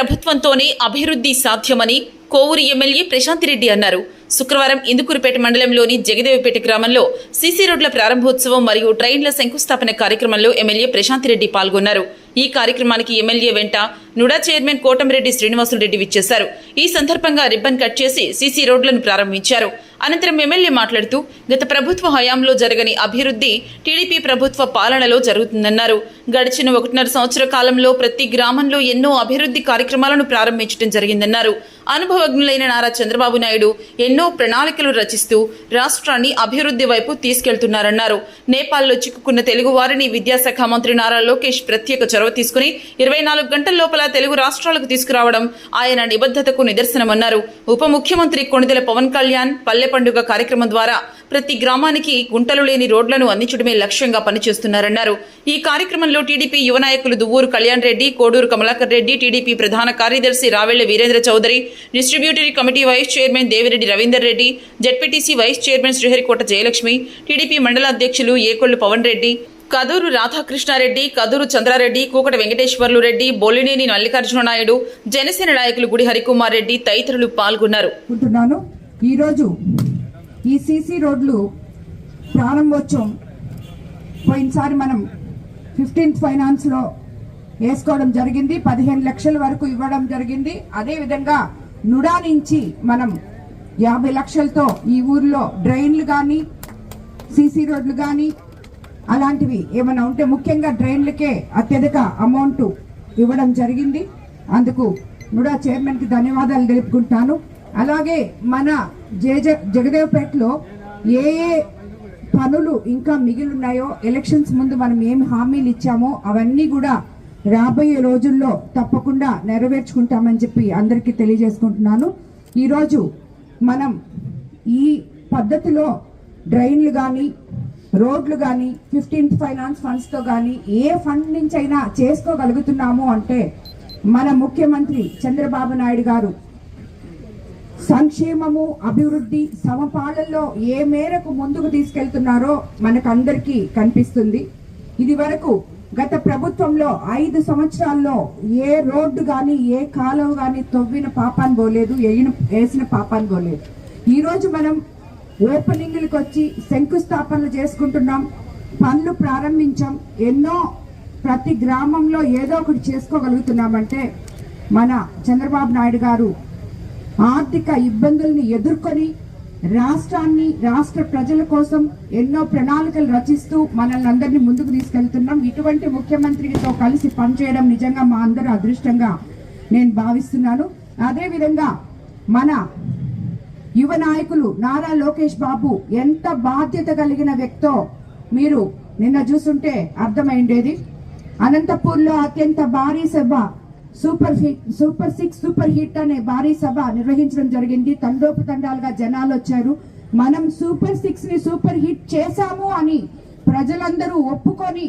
ప్రభుత్వంతోనే అభివృద్ధి సాధ్యమని కోవూరు ఎమ్మెల్యే ప్రశాంత్ రెడ్డి అన్నారు. శుక్రవారం ఇందుకూరుపేట మండలంలోని జగదేవిపేట గ్రామంలో సీసీ రోడ్ల ప్రారంభోత్సవం మరియు ట్రైన్ల శంకుస్థాపన కార్యక్రమంలో ఎమ్మెల్యే ప్రశాంత్ రెడ్డి పాల్గొన్నారు. ఈ కార్యక్రమానికి ఎమ్మెల్యే వెంట నుడా చైర్మన్ కోటమిరెడ్డి శ్రీనివాసులరెడ్డి విచ్చేశారు. ఈ సందర్భంగా రిబ్బన్ కట్ చేసి సీసీ రోడ్లను ప్రారంభించారు. అనంతరం ఎమ్మెల్యే మాట్లాడుతూ గత ప్రభుత్వ హయాంలో జరగని అభివృద్ధి టీడీపీ ప్రభుత్వ పాలనలో జరుగుతుందన్నారు. గడిచిన ఒకటిన్నర సంవత్సర కాలంలో ప్రతి గ్రామంలో ఎన్నో అభివృద్ధి కార్యక్రమాలను ప్రారంభించడం జరిగిందన్నారు. అనుభవజ్ఞులైన నారా చంద్రబాబు నాయుడు ఎన్నో ప్రణాళికలు రచిస్తూ రాష్ట్రాన్ని అభివృద్ధి వైపు తీసుకెళ్తున్నారన్నారు. నేపాల్లో చిక్కుకున్న తెలుగు వారిని విద్యాశాఖ మంత్రి నారా లోకేష్ ప్రత్యేక చొరవ తీసుకుని ఇరవై నాలుగు గంటల లోపల తెలుగు రాష్ట్రాలకు తీసుకురావడం ఆయన నిబద్ధతకు నిదర్శనమన్నారు. ఉప ముఖ్యమంత్రి కొణిదెల పవన్ కళ్యాణ్ పల్లె పండుగ కార్యక్రమం ద్వారా ప్రతి గ్రామానికి గుంటలు లేని రోడ్లను అందించడమే లక్ష్యంగా పనిచేస్తున్నారన్నారు. ఈ కార్యక్రమంలో టీడీపీ యువ నాయకులు దువ్వూరు కళ్యాణ్ రెడ్డి కోడూరు కమలాకర్ రెడ్డి టీడీపీ ప్రధాన కార్యదర్శి Ravella Veerendra Chowdary distributary committee vice chairman Devireddy Ravinder Reddy ZPTC vice chairman Sriharikota Jayalakshmi TDP మండల అధ్యక్షులు ఏకొల్లు పవన్ రెడ్డి కదూరు రాధాకృష్ణారెడ్డి కదూరు చంద్రారెడ్డి కూకట వెంకటేశ్వర్లు రెడ్డి బొల్లినేని మల్లికార్జున నాయుడు జనసేన నాయకులు గుడి హరికుమార్ రెడ్డి తదితరులు పాల్గొన్నారు. ఈరోజు ఈ సీసీ రోడ్లు ప్రారంభోత్సవం పోయినసారి మనం ఫిఫ్టీన్త్ ఫైనాన్స్లో వేసుకోవడం జరిగింది. పదిహేను లక్షల వరకు ఇవ్వడం జరిగింది. అదేవిధంగా నుడా నుంచి మనం యాభై లక్షలతో ఈ ఊర్లో డ్రైన్లు కానీ సీసీ రోడ్లు కానీ అలాంటివి ఏమైనా ఉంటే ముఖ్యంగా డ్రైన్లకే అత్యధిక అమౌంట్ ఇవ్వడం జరిగింది. అందుకు నుడా చైర్మన్కి ధన్యవాదాలు తెలుపుకుంటాను. అలాగే మన జేజ జగదేవ్పేటలో ఏ ఏ పనులు ఇంకా మిగిలి ఉన్నాయో ఎలక్షన్స్ ముందు మనం ఏమి హామీలు ఇచ్చామో అవన్నీ కూడా రాబోయే రోజుల్లో తప్పకుండా నెరవేర్చుకుంటామని చెప్పి అందరికీ తెలియజేసుకుంటున్నాను. ఈరోజు మనం ఈ పద్ధతిలో డ్రైన్లు కానీ రోడ్లు కానీ ఫిఫ్టీన్త్ ఫైనాన్స్ ఫండ్స్తో కానీ ఏ ఫండ్ నుంచి అయినా చేసుకోగలుగుతున్నాము అంటే మన ముఖ్యమంత్రి చంద్రబాబు నాయుడు గారు సంక్షేమము అభివృద్ధి సమపాలనలో ఏ మేరకు ముందుకు తీసుకెళ్తున్నారో మనకందరికీ కనిపిస్తుంది. ఇది వరకు గత ప్రభుత్వంలో ఐదు సంవత్సరాల్లో ఏ రోడ్డు కానీ ఏ కాలువ కానీ తవ్విన పాపాన్ని పోలేదు వేసిన పాపాన్ని పోలేదు. ఈరోజు మనం ఓపెనింగ్లకు వచ్చి శంకుస్థాపనలు చేసుకుంటున్నాం. పనులు ప్రారంభించాం. ఎన్నో ప్రతి గ్రామంలో ఏదో ఒకటి చేసుకోగలుగుతున్నామంటే మన చంద్రబాబు నాయుడు గారు ఆర్థిక ఇబ్బందుల్ని ఎదుర్కొని రాష్ట్రాన్ని రాష్ట్ర ప్రజల కోసం ఎన్నో ప్రణాళికలు రచిస్తూ మనల్ని అందరినీ ముందుకు తీసుకెళ్తున్నాం. ఇటువంటి ముఖ్యమంత్రితో కలిసి పనిచేయడం నిజంగా మా అందరూ అదృష్టంగా నేను భావిస్తున్నాను. అదేవిధంగా మన యువ నాయకులు నారా లోకేష్ బాబు ఎంత బాధ్యత కలిగిన వ్యక్తో మీరు నిన్న చూసుంటే అర్థమైండేది. అనంతపూర్లో అత్యంత భారీ సభ super hit super six super hit అనే భారీ సభ నిర్వహించడం జరిగింది. తండోపు తండాలుగా జనాలు వచ్చారు. మనం సూపర్ సిక్స్ని సూపర్ హిట్ చేశాము అని ప్రజలందరూ ఒప్పుకొని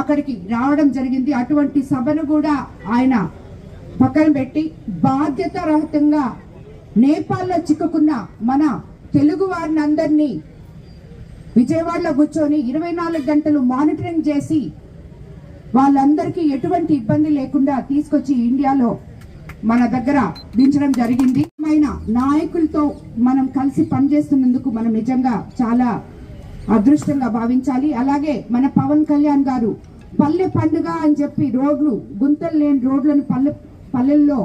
అక్కడికి రావడం జరిగింది. అటువంటి సభను కూడా ఆయన పక్కన పెట్టి బాధ్యతారహితంగా నేపాల్లో చిక్కుకున్న మన తెలుగు వారిని అందరినీ విజయవాడలో కూర్చొని ఇరవై నాలుగు గంటలు మానిటరింగ్ చేసి వాళ్ళందరికీ ఎటువంటి ఇబ్బంది లేకుండా తీసుకొచ్చి ఇండియాలో మన దగ్గర దించడం జరిగింది. ఆయన నాయకులతో మనం కలిసి పనిచేస్తున్నందుకు మనం నిజంగా చాలా అదృష్టంగా భావించాలి. అలాగే మన పవన్ కళ్యాణ్ గారు పల్లె పండుగ అని చెప్పి రోడ్లు గుంతలు లేని రోడ్లను పల్లె పల్లెల్లో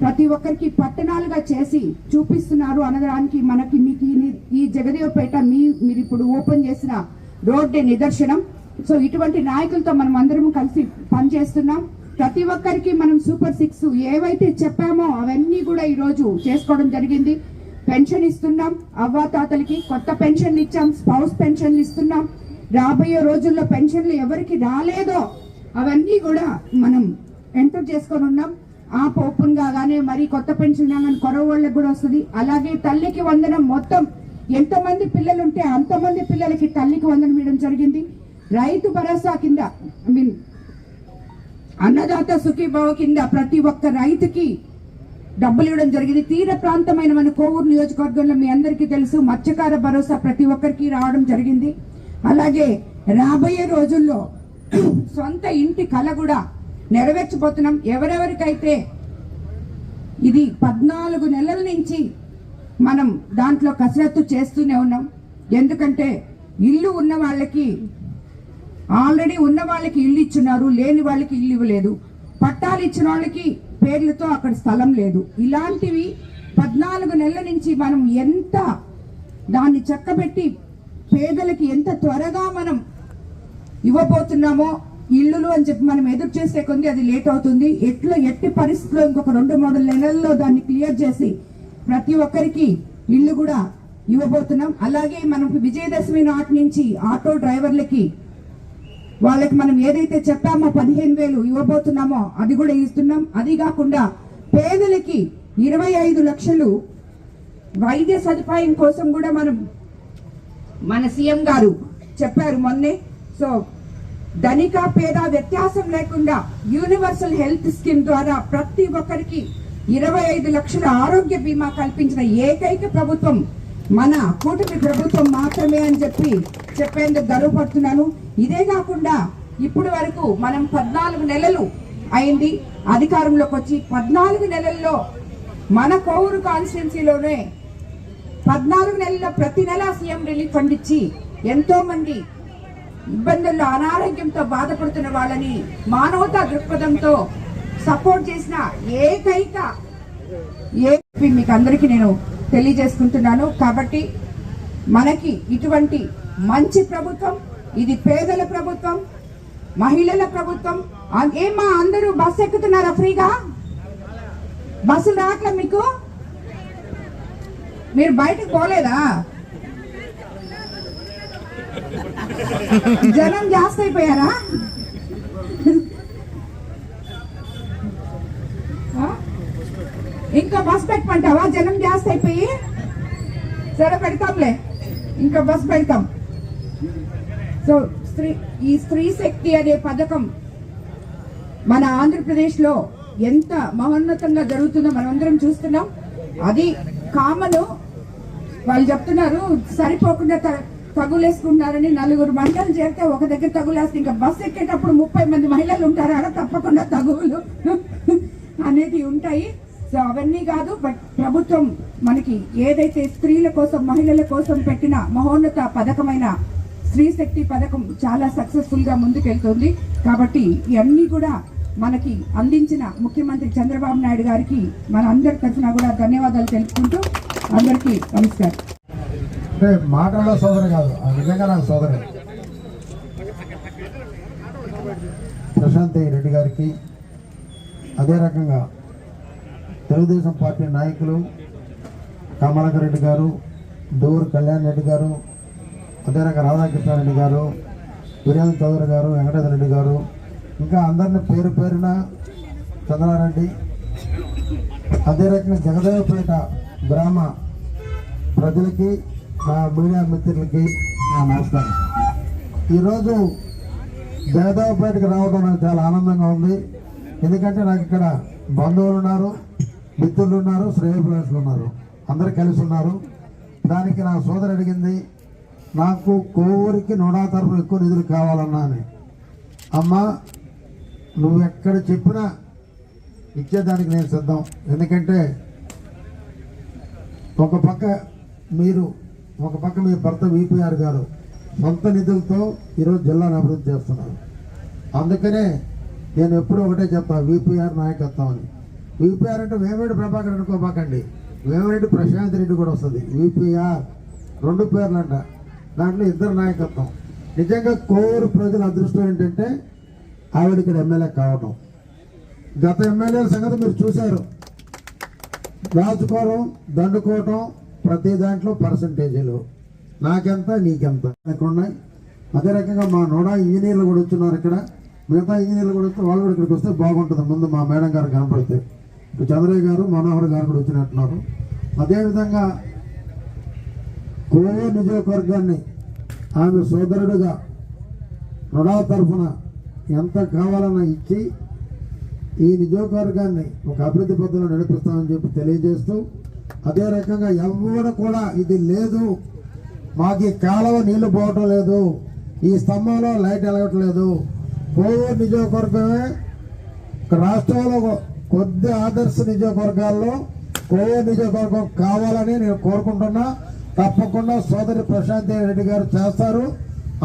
ప్రతి ఒక్కరికి పట్టణాలుగా చేసి చూపిస్తున్నారు అనడానికి మనకి మీకు ఈ- ఈ జగదేవపేట మీ మీరు ఇప్పుడు ఓపెన్ చేసిన రోడ్డే నిదర్శనం. సో ఇటువంటి నాయకులతో మనం అందరం కలిసి పనిచేస్తున్నాం. ప్రతి ఒక్కరికి మనం సూపర్ సిక్స్ ఏవైతే చెప్పామో అవన్నీ కూడా ఈరోజు చేసుకోవడం జరిగింది. పెన్షన్ ఇస్తున్నాం అవ్వాతాతలకి కొత్త పెన్షన్లు ఇచ్చాం స్పౌస్ పెన్షన్లు ఇస్తున్నాం. రాబోయే రోజుల్లో పెన్షన్లు ఎవరికి రాలేదో అవన్నీ కూడా మనం ఎంటర్ చేసుకొని ఉన్నాం. ఆ ఓపెన్ కాగానే మరి కొత్త పెన్షన్ రాగానే కొరవ వాళ్ళకి కూడా వస్తుంది. అలాగే తల్లికి వందనం మొత్తం ఎంతమంది పిల్లలు ఉంటే అంతమంది పిల్లలకి తల్లికి వందనం ఇవ్వడం జరిగింది. రైతు భరోసా కింద ఐ మీన్ అన్నదాత సుఖీభావ కింద ప్రతి ఒక్క రైతుకి డబ్బులు ఇవ్వడం జరిగింది. తీర ప్రాంతమైన మన కోవూరు నియోజకవర్గంలో మీ అందరికీ తెలుసు మత్స్యకార భరోసా ప్రతి ఒక్కరికి రావడం జరిగింది. అలాగే రాబోయే రోజుల్లో సొంత ఇంటి కళ కూడా నెరవేర్చబోతున్నాం. ఎవరెవరికైతే ఇది పద్నాలుగు నెలల నుంచి మనం దాంట్లో కసరత్తు చేస్తూనే ఉన్నాం. ఎందుకంటే ఇల్లు ఉన్న వాళ్ళకి ఆల్రెడీ ఉన్న వాళ్ళకి ఇల్లు ఇచ్చున్నారు లేని వాళ్ళకి ఇల్లు ఇవ్వలేదు. పట్టాలు ఇచ్చిన వాళ్ళకి పేర్లతో అక్కడ స్థలం లేదు. ఇలాంటివి పద్నాలుగు నెలల నుంచి మనం ఎంత దాన్ని చక్కబెట్టి పేదలకి ఎంత త్వరగా మనం ఇవ్వబోతున్నామో ఇల్లులు అని చెప్పి మనం ఎదురు చేసే కొంది అది లేట్ అవుతుంది. ఎట్లా ఎట్టి పరిస్థితుల్లో ఇంకొక రెండు మూడు నెలల్లో దాన్ని క్లియర్ చేసి ప్రతి ఒక్కరికి ఇల్లు కూడా ఇవ్వబోతున్నాం. అలాగే మనం విజయదశమి నాటి నుంచి ఆటో డ్రైవర్లకి వాళ్ళకి మనం ఏదైతే చెప్పామో పదిహేను వేలు ఇవ్వబోతున్నామో అది కూడా ఇస్తున్నాం. అది కాకుండా పేదలకి ఇరవై ఐదు లక్షలు వైద్య సదుపాయం కోసం కూడా మనం మన సీఎం గారు చెప్పారు మొన్నే. సో ధనిక పేద వ్యత్యాసం లేకుండా యూనివర్సల్ హెల్త్ స్కీమ్ ద్వారా ప్రతి ఒక్కరికి ఇరవై ఐదు లక్షల ఆరోగ్య బీమా కల్పించిన ఏకైక ప్రభుత్వం మన కూటమి ప్రభుత్వం మాత్రమే అని చెప్పి చెప్పేందుకు గర్వపడుతున్నాను. ఇదే కాకుండా ఇప్పుడు వరకు మనం పద్నాలుగు నెలలు అయింది అధికారంలోకి వచ్చి. పద్నాలుగు నెలల్లో మన కోవూరు కాన్స్టిట్యున్సీలోనే పద్నాలుగు నెలల్లో ప్రతి నెల సీఎం రిలీఫ్ ఫండ్ ఇచ్చి ఎంతో మంది ఇబ్బందుల్లో అనారోగ్యంతో బాధపడుతున్న వాళ్ళని మానవతా దృక్పథంతో సపోర్ట్ చేసిన ఏకైక ఏ మీకు అందరికీ నేను తెలియజేసుకుంటున్నాను. కాబట్టి మనకి ఇటువంటి మంచి ప్రభుత్వం ఇది పేదల ప్రభుత్వం మహిళల ప్రభుత్వం ఏమా అందరూ బస్సు ఎక్కుతున్నారా ఫ్రీగా? బస్సులు రావట్లే మీకు? మీరు బయటకు పోలేదా? జనం జాస్తి అయిపోయారా? ఇంకా బస్ పెట్టమంటావా? జనం జాస్తి అయిపోయి? సరే పెడతాంలే. ఇంకా బస్ పెడతాం. సో స్త్రీ ఈ స్త్రీ శక్తి అనే పథకం మన ఆంధ్రప్రదేశ్లో ఎంత మహోన్నతంగా జరుగుతుందో మనమందరం చూస్తున్నాం. అది కామను వాళ్ళు చెప్తున్నారు సరిపోకుండా తగులేసుకుంటున్నారని నలుగురు మంటలు చేరితే ఒక దగ్గర తగులేస్తే ఇంకా బస్సు ఎక్కేటప్పుడు ముప్పై మంది మహిళలు ఉంటారు ఆడ తప్పకుండా తగులు అనేది ఉంటాయి. సో అవన్నీ కాదు బట్ ప్రభుత్వం మనకి ఏదైతే స్త్రీల కోసం మహిళల కోసం పెట్టిన మహోన్నత పథకమైన స్త్రీ శక్తి పథకం చాలా సక్సెస్ఫుల్గా ముందుకెళ్తుంది. కాబట్టి ఇవన్నీ కూడా మనకి అందించిన ముఖ్యమంత్రి చంద్రబాబు నాయుడు గారికి మన అందరి తరఫున కూడా ధన్యవాదాలు తెలుపుకుంటూ అందరికీ నమస్కారం. అంటే మాటల్లో సోదరు కాదు. ఆ నిజంగా నాకు సోదరు. ప్రశాంత్ రెడ్డి గారికి అదే రకంగా తెలుగుదేశం పార్టీ నాయకులు కమలాకర్ రెడ్డి గారు దూరు కళ్యాణ్ రెడ్డి గారు అదే రకంగా రాధాకృష్ణారెడ్డి గారు వీరేంద్ర చౌదరి గారు వెంకటేశ్వర రెడ్డి గారు ఇంకా అందరిని పేరు పేరున చంద్రారెడ్డి అదే రకంగా జగదేవపేట గ్రామ ప్రజలకి నా మీడియా మిత్రులకి నా నమస్కారం. ఈరోజు జగదేవపేటకి రావడం నాకు చాలా ఆనందంగా ఉంది. ఎందుకంటే నాకు ఇక్కడ బంధువులు ఉన్నారు మిత్రులు ఉన్నారు శ్రేయభిలాషులు ఉన్నారు. అందరు కలిసి ఉన్నారు. దానికి నా సోదరు అడిగింది నాకు కోవూరికి నూడా తరఫున ఎక్కువ నిధులు కావాలన్నా అని. అమ్మ నువ్వు ఎక్కడ చెప్పినా ఇచ్చేదానికి నేను సిద్ధం. ఎందుకంటే ఒక పక్క మీరు ఒక పక్క మీ భర్త విపిఆర్ గారు సొంత నిధులతో ఈరోజు జిల్లాను అభివృద్ధి చేస్తున్నారు. అందుకనే నేను ఎప్పుడూ ఒకటే చెప్తా విపిఆర్ నాయకత్వం అని. విపిఆర్ అంటే వేమిరెడ్డి ప్రభాకర్ అనుకోబాకండి. వేమిరెడ్డి ప్రశాంత్ రెడ్డి కూడా వస్తుంది. విపిఆర్ రెండు పేర్లు అంట దాంట్లో ఇద్దరు నాయకత్వం. నిజంగా కోరు ప్రజల అదృష్టం ఏంటంటే ఆవిడ ఇక్కడ ఎమ్మెల్యే కావడం గత ఎమ్మెల్యేల సంగతి మీరు చూశారు. దాచుకోవడం దండుకోవటం ప్రతి దాంట్లో పర్సంటేజీలు. నాకెంత నీకెంత ఇక్కడ ఉన్నాయి అదే రకంగా మా నోడా ఇంజనీర్లు కూడా వచ్చున్నారు ఇక్కడ. మిగతా ఇంజనీర్లు కూడా వస్తే వాళ్ళు కూడా ఇక్కడికి వస్తే బాగుంటుంది. ముందు మా మేడం గారు కనపడితే. చంద్రయ్య గారు మనోహర్ గారు కూడా వచ్చినట్టున్నారు. అదేవిధంగా కోవూరు నియోజకవర్గాన్ని ఆమె సోదరుడుగా నొడా తరఫున ఎంత కావాలన్నా ఇచ్చి ఈ నియోజకవర్గాన్ని ఒక అభివృద్ధి పద్ధతిలో నడిపిస్తామని చెప్పి తెలియజేస్తూ అదే రకంగా ఎవరు కూడా ఇది లేదు. మాకు ఈ కాలువ నీళ్ళు పోవటం లేదు. ఈ స్తంభంలో లైట్ వెలగట్లేదు కోవూరు నియోజకవర్గమే రాష్ట్రంలో కొద్ది ఆదర్శ నియోజకవర్గాల్లో కోవూరు నియోజకవర్గం కావాలని నేను కోరుకుంటున్నా. తప్పకుండా సోదరి ప్రశాంత్ రెడ్డి గారు చేస్తారు.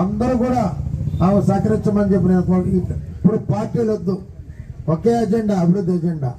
అందరూ కూడా ఆమె సహకరించమని చెప్పి నేను ఇప్పుడు పార్టీలు వద్దు. ఒకే అజెండా అభివృద్ధి ఎజెండా